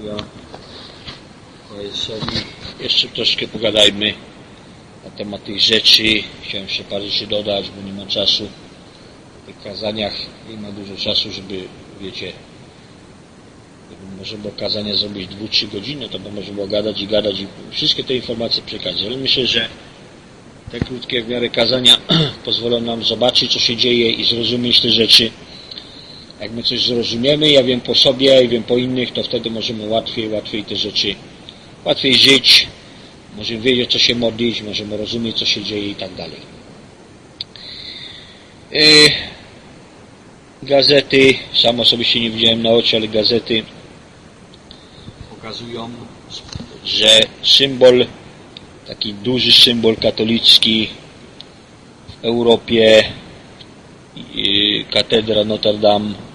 Halleluja. Jezusowi. Jeszcze troszkę pogadajmy na temat tych rzeczy. Chciałem jeszcze parę rzeczy dodać, bo nie ma czasu. W tych kazaniach nie ma dużo czasu, żeby, wiecie, gdyby może było kazania zrobić dwu, trzy godziny, to by można było gadać i gadać i wszystkie te informacje przekazać. Ale myślę, że te krótkie w miarę kazania pozwolą nam zobaczyć, co się dzieje i zrozumieć te rzeczy. Jak my coś zrozumiemy, ja wiem po sobie i wiem po innych, to wtedy możemy łatwiej, łatwiej te rzeczy, łatwiej żyć, możemy wiedzieć, co się modlić, możemy rozumieć, co się dzieje i tak dalej. Yy, gazety, sam osobiście nie widziałem na oczy, ale gazety pokazują, że symbol, taki duży symbol katolicki w Europie, yy, katedra Notre Dame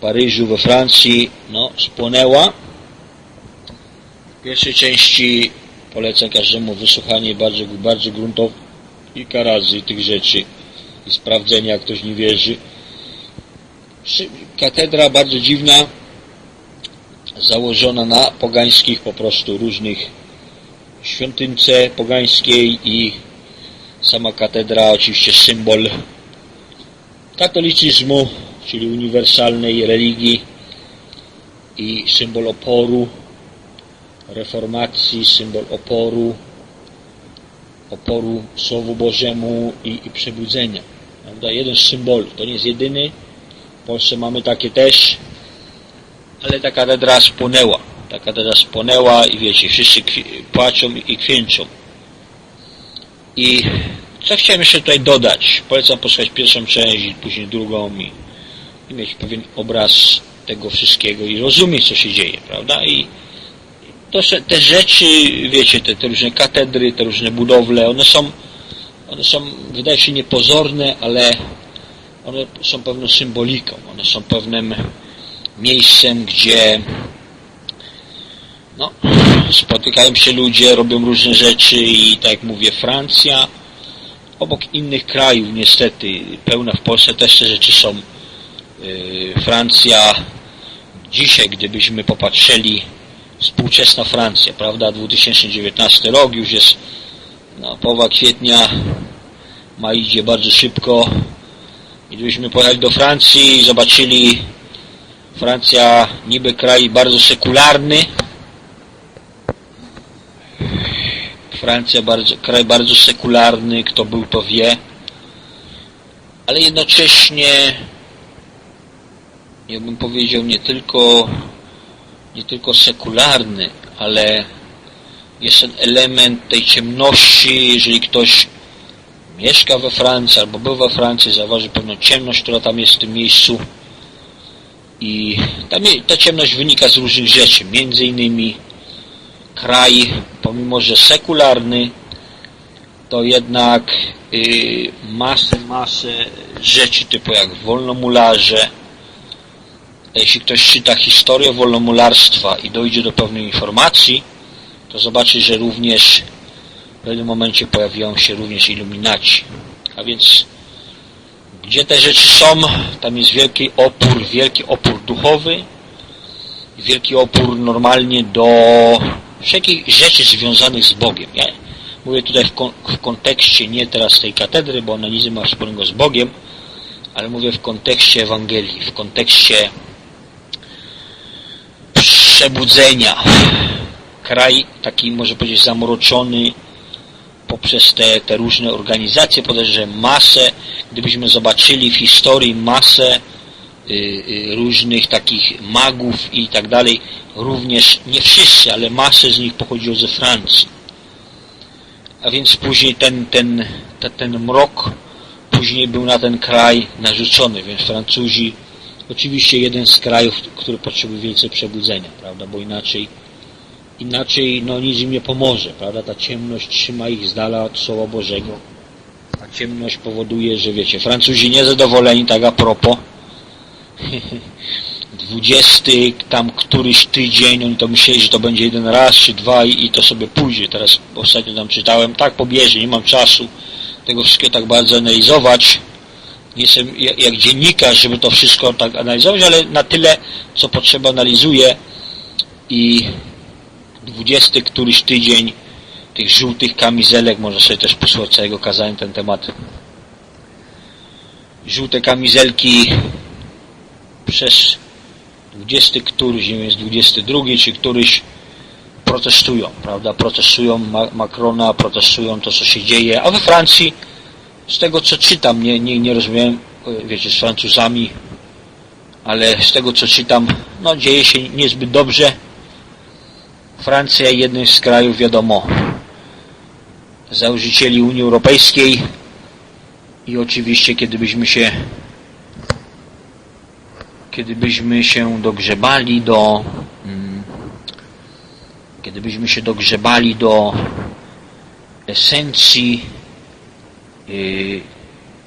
Paryżu, we Francji, no, spłonęła. W pierwszej części polecam każdemu wysłuchanie bardzo, bardzo gruntownika razy tych rzeczy i sprawdzenia, jak ktoś nie wierzy. Katedra bardzo dziwna, założona na pogańskich po prostu różnych świątynce pogańskiej i sama katedra oczywiście symbol katolicyzmu, czyli uniwersalnej religii i symbol oporu, reformacji, symbol oporu, oporu Słowu Bożemu i, i przebudzenia. Prawda? Jeden z symboli, to nie jest jedyny. W Polsce mamy takie też, ale ta katedra spłonęła. Ta katedra spłonęła i wiecie, wszyscy płaczą i kwięczą. I co chciałem jeszcze tutaj dodać? Polecam posłuchać pierwszą część później drugą i mieć pewien obraz tego wszystkiego i rozumieć, co się dzieje, prawda? I to, te rzeczy, wiecie, te, te różne katedry, te różne budowle, one są, one są, wydaje się niepozorne, ale one są pewną symboliką, one są pewnym miejscem, gdzie no, spotykają się ludzie, robią różne rzeczy i tak jak mówię, Francja obok innych krajów niestety, pełna w Polsce też te rzeczy są. Yy, Francja dzisiaj, gdybyśmy popatrzyli współczesna Francja, prawda, 2019 rok już jest no, połowa kwietnia, ma idzie bardzo szybko. I gdybyśmy pojechali do Francji i zobaczyli Francja niby kraj bardzo sekularny Francja bardzo, kraj bardzo sekularny, kto był to wie, ale jednocześnie ja bym powiedział nie tylko nie tylko sekularny, ale jest ten element tej ciemności, jeżeli ktoś mieszka we Francji albo był we Francji, zauważy pewną ciemność, która tam jest w tym miejscu i ta, ta ciemność wynika z różnych rzeczy, między innymi kraj, pomimo że sekularny, to jednak y, masę, masę rzeczy typu jak wolnomularze. Jeśli ktoś czyta historię wolnomularstwa i dojdzie do pewnej informacji, to zobaczy, że również w pewnym momencie pojawią się również iluminaci. A więc gdzie te rzeczy są, tam jest wielki opór, wielki opór duchowy, wielki opór normalnie do wszelkich rzeczy związanych z Bogiem. Ja mówię tutaj w, kon w kontekście nie teraz tej katedry, bo ona nic nie ma wspólnego z Bogiem, ale mówię w kontekście Ewangelii, w kontekście przebudzenia. Kraj taki, może powiedzieć, zamroczony poprzez te, te różne organizacje. Podejrzewam masę, gdybyśmy zobaczyli w historii masę y, y, różnych takich magów i tak dalej, również nie wszyscy, ale masę z nich pochodziło ze Francji. A więc później ten, ten, ten, ten mrok później był na ten kraj narzucony, więc Francuzi, oczywiście jeden z krajów, który potrzebuje więcej przebudzenia, prawda, bo inaczej inaczej no nic im nie pomoże, prawda, ta ciemność trzyma ich z dala od Słowa Bożego. Ta ciemność powoduje, że wiecie, Francuzi niezadowoleni, tak a propos, dwudziesty tam któryś tydzień, oni to myśleli, że to będzie jeden raz czy dwa i, i to sobie pójdzie. Teraz ostatnio tam czytałem, tak pobierze, nie mam czasu tego wszystkiego tak bardzo analizować. Nie jestem jak, dziennikarz, żeby to wszystko tak analizować, ale na tyle, co potrzeba analizuję. i 20 któryś tydzień tych żółtych kamizelek, może sobie też posłuchać całego kazania ten temat. Żółte kamizelki przez 20 któryś, nie wiem, jest 22 czy któryś protestują, prawda? Protestują Macrona, protestują to, co się dzieje, a we Francji, z tego co czytam, nie, nie, nie rozumiem, wiecie, z Francuzami, ale z tego co czytam, no dzieje się niezbyt dobrze. Francja jednym z krajów, wiadomo, założycieli Unii Europejskiej i oczywiście kiedybyśmy się kiedybyśmy się dogrzebali do hmm, kiedybyśmy się dogrzebali do esencji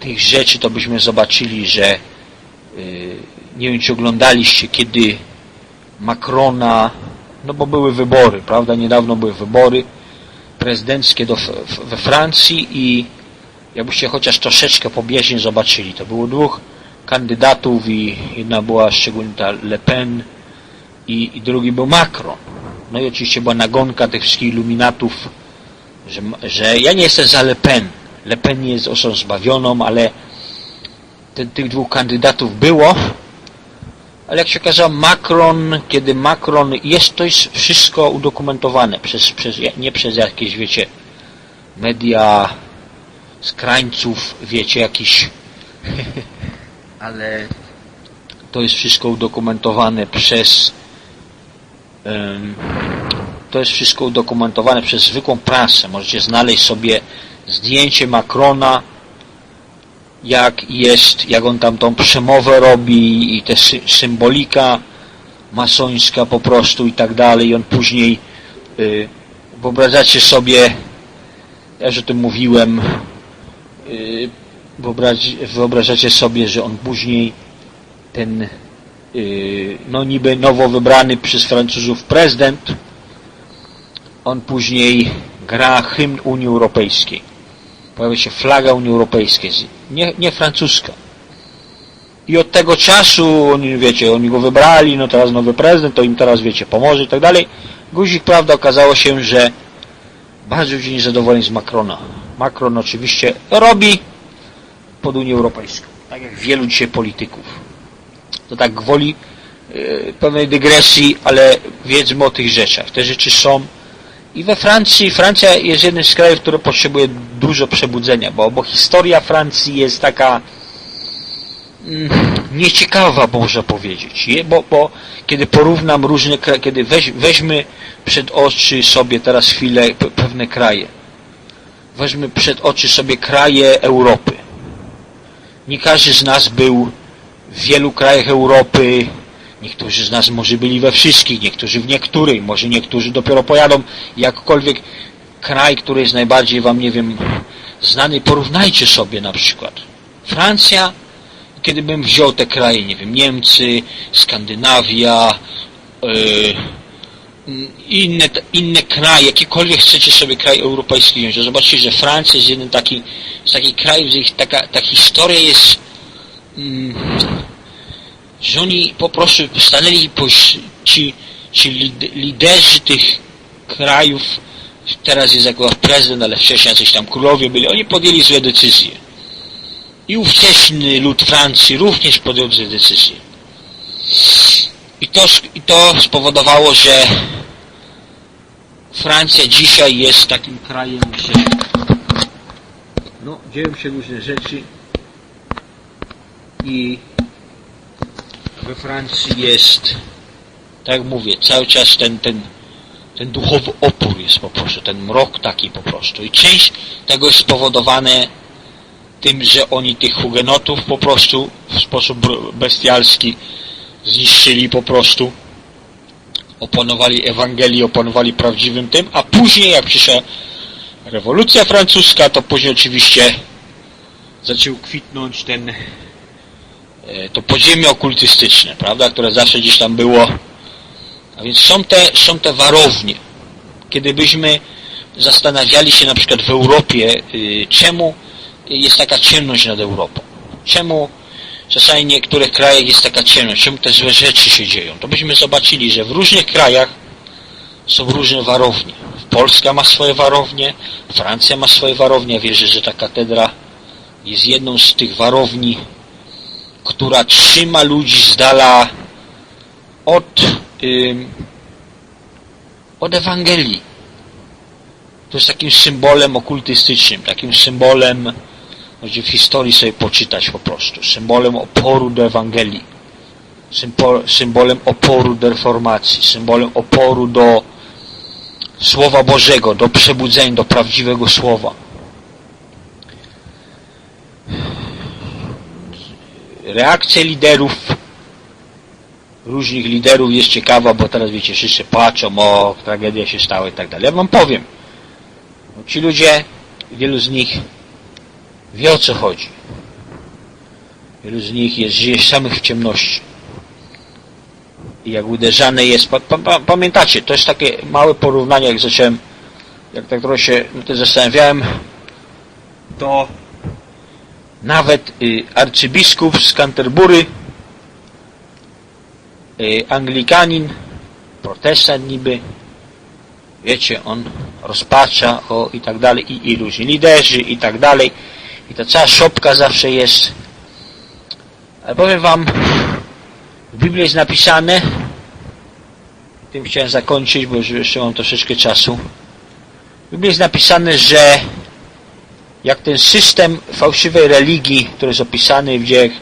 tych rzeczy, to byśmy zobaczyli, że yy, nie wiem, czy oglądaliście, kiedy Macrona, no bo były wybory, prawda, niedawno były wybory prezydenckie do, we Francji i jakbyście chociaż troszeczkę pobieżnie zobaczyli, to było dwóch kandydatów i jedna była szczególnie ta Le Pen i, i drugi był Macron. No i oczywiście była nagonka tych wszystkich iluminatów, że, że ja nie jestem za Le Pen. Le Pen jest osobą zbawioną, ale te, tych dwóch kandydatów było, ale jak się okazało Macron, kiedy Macron jest, to jest wszystko udokumentowane przez, przez nie przez jakieś, wiecie, media skrańców, wiecie, jakiś ale to jest wszystko udokumentowane przez um, to jest wszystko udokumentowane przez zwykłą prasę. Możecie znaleźć sobie zdjęcie Macrona jak jest, jak on tam tą przemowę robi i te sy symbolika masońska po prostu i tak dalej. I on później y, wyobrażacie sobie, ja już o tym mówiłem, y, wyobrażacie sobie, że on później ten y, no niby nowo wybrany przez Francuzów prezydent on później gra hymn Unii Europejskiej pojawia się flaga Unii Europejskiej, nie, nie francuska. I od tego czasu, oni, wiecie, oni go wybrali, no teraz nowy prezydent, to im teraz, wiecie, pomoże i tak dalej. Guzik, prawda, okazało się, że bardzo ludzie niezadowoleni z Macrona. Macron oczywiście robi pod Unię Europejską, tak jak wielu dzisiaj polityków. To tak gwoli yy, pewnej dygresji, ale wiedzmy o tych rzeczach. Te rzeczy są i we Francji, Francja jest jednym z krajów, który potrzebuje dużo przebudzenia, bo, bo historia Francji jest taka mm, nieciekawa, można powiedzieć. Bo, bo kiedy porównam różne kraje, kiedy weź, weźmy przed oczy sobie teraz chwilę pewne kraje. Weźmy przed oczy sobie kraje Europy. Nie każdy z nas był w wielu krajach Europy, Niektórzy z nas może byli we wszystkich, niektórzy w niektórych, może niektórzy dopiero pojadą. Jakkolwiek kraj, który jest najbardziej wam, nie wiem, znany, porównajcie sobie na przykład. Francja, kiedy bym wziął te kraje, nie wiem, Niemcy, Skandynawia, yy, inne, inne kraje, jakiekolwiek chcecie sobie kraj europejski wziąć, to zobaczcie, że Francja jest jeden taki, z takich krajów, gdzie taka, ta historia jest mm, że oni po prostu stanęli ci, ci liderzy tych krajów, teraz jest jako prezydent, ale wcześniej coś tam królowie byli, oni podjęli złe decyzje. I ówczesny lud Francji również podjął złe decyzje. I to, I to spowodowało, że Francja dzisiaj jest takim krajem, że no, dzieją się różne rzeczy i we Francji jest, tak mówię, cały czas ten, ten, ten duchowy opór jest po prostu, ten mrok taki po prostu. I część tego jest spowodowane tym, że oni tych hugenotów po prostu w sposób bestialski zniszczyli po prostu, opanowali Ewangelię, opanowali prawdziwym tym, a później jak przyszła rewolucja francuska, to później oczywiście zaczął kwitnąć ten to podziemie okultystyczne, prawda, które zawsze gdzieś tam było. A więc są te, są te warownie. Kiedybyśmy zastanawiali się na przykład w Europie, y, czemu jest taka ciemność nad Europą. Czemu czasami w niektórych krajach jest taka ciemność, czemu te złe rzeczy się dzieją. To byśmy zobaczyli, że w różnych krajach są różne warownie. Polska ma swoje warownie, Francja ma swoje warownie. Wierzę, że ta katedra jest jedną z tych warowni, która trzyma ludzi z dala od, ym, od Ewangelii. To jest takim symbolem okultystycznym, takim symbolem, może w historii sobie poczytać po prostu, symbolem oporu do Ewangelii, symbolem oporu do reformacji, symbolem oporu do Słowa Bożego, do przebudzenia, do prawdziwego Słowa. Reakcja liderów, różnych liderów jest ciekawa, bo teraz wiecie, wszyscy płaczą, o, tragedia się stała i tak dalej. Ja wam powiem, no, ci ludzie, wielu z nich wie o co chodzi. Wielu z nich jest, żyje samych w ciemności. I jak uderzane jest, pa, pa, pamiętacie, to jest takie małe porównanie, jak zacząłem, jak tak trochę się no zastanawiałem, to nawet y, arcybiskup z Canterbury, y, anglikanin, protestant niby, wiecie, on rozpacza o, i tak dalej, i, i różni liderzy i tak dalej, i ta cała szopka zawsze jest. Ale powiem wam, w Biblii jest napisane, tym chciałem zakończyć, bo już jeszcze mam troszeczkę czasu. W Biblii jest napisane, że jak ten system fałszywej religii, który jest opisany w dziejach,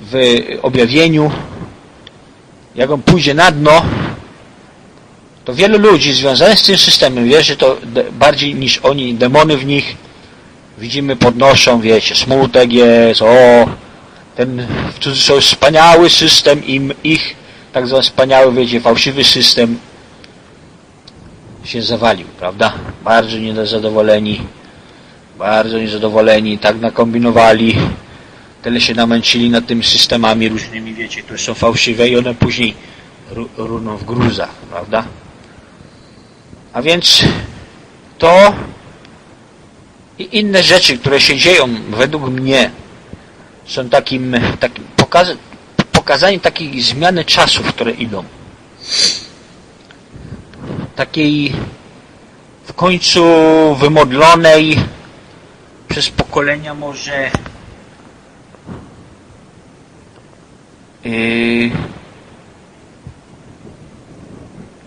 w objawieniu, jak on pójdzie na dno, to wielu ludzi związanych z tym systemem wie, że to bardziej niż oni, demony w nich, widzimy podnoszą, wiecie, smutek jest, o, ten w cudzysłowie wspaniały system im ich tak zwany wspaniały, wiecie, fałszywy system się zawalił, prawda? Bardzo niezadowoleni, bardzo niezadowoleni, tak nakombinowali, tyle się namęczyli nad tymi systemami różnymi, wiecie, które są fałszywe i one później runą w gruzach, prawda? A więc to i inne rzeczy, które się dzieją według mnie są takim, takim pokaz, pokazaniem takiej zmiany czasów, które idą. Takiej w końcu wymodlonej pokolenia może yy,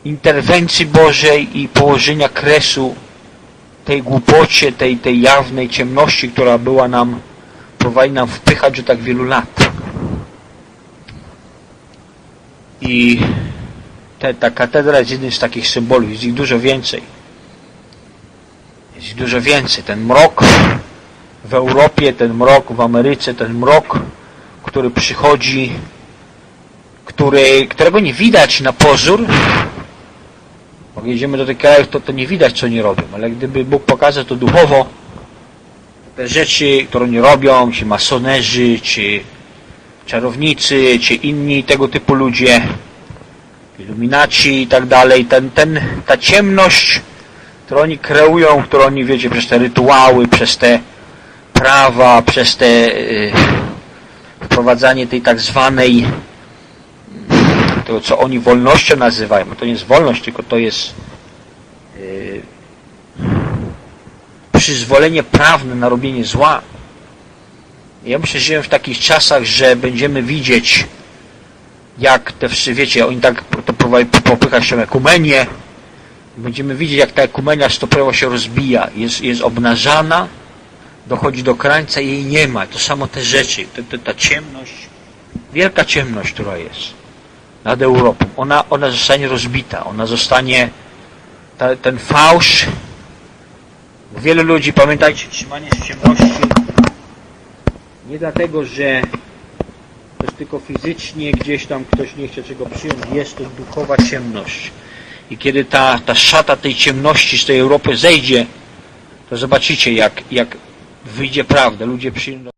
interwencji Bożej i położenia kresu tej głupocie, tej, tej jawnej ciemności, która była nam, próbowali nam wpychać od tak wielu lat. I te, ta katedra jest jednym z takich symboli, jest ich dużo więcej. Jest ich dużo więcej. Ten mrok w Europie, ten mrok w Ameryce, ten mrok, który przychodzi, który, którego nie widać na pozór, jak jedziemy do tych krajów, to, to nie widać, co oni robią, ale gdyby Bóg pokazał to duchowo, te rzeczy, które oni robią, ci masonerzy, czy czarownicy, czy inni tego typu ludzie, iluminaci i tak dalej, ten, ten, ta ciemność, którą oni kreują, którą oni, wiecie, przez te rytuały, przez te prawa, przez te yy, wprowadzanie tej tak zwanej tego, co oni wolnością nazywają. To nie jest wolność, tylko to jest yy, przyzwolenie prawne na robienie zła. Ja myślę, że żyjemy w takich czasach, że będziemy widzieć, jak te wszyscy, wiecie, oni tak to popychać się ekumenię. Będziemy widzieć, jak ta ekumenia stopniowo się rozbija, jest, jest obnażana, dochodzi do krańca i jej nie ma. To samo te rzeczy, ta, ta, ta ciemność, wielka ciemność, która jest nad Europą. Ona, ona zostanie rozbita, ona zostanie, ta, ten fałsz, wielu ludzi, pamiętajcie, trzymanie się ciemności nie dlatego, że to jest tylko fizycznie gdzieś tam ktoś nie chce czego przyjąć, jest to duchowa ciemność. I kiedy ta, ta szata tej ciemności z tej Europy zejdzie, to zobaczycie, jak, jak wyjdzie prawda. Ludzie przyjdą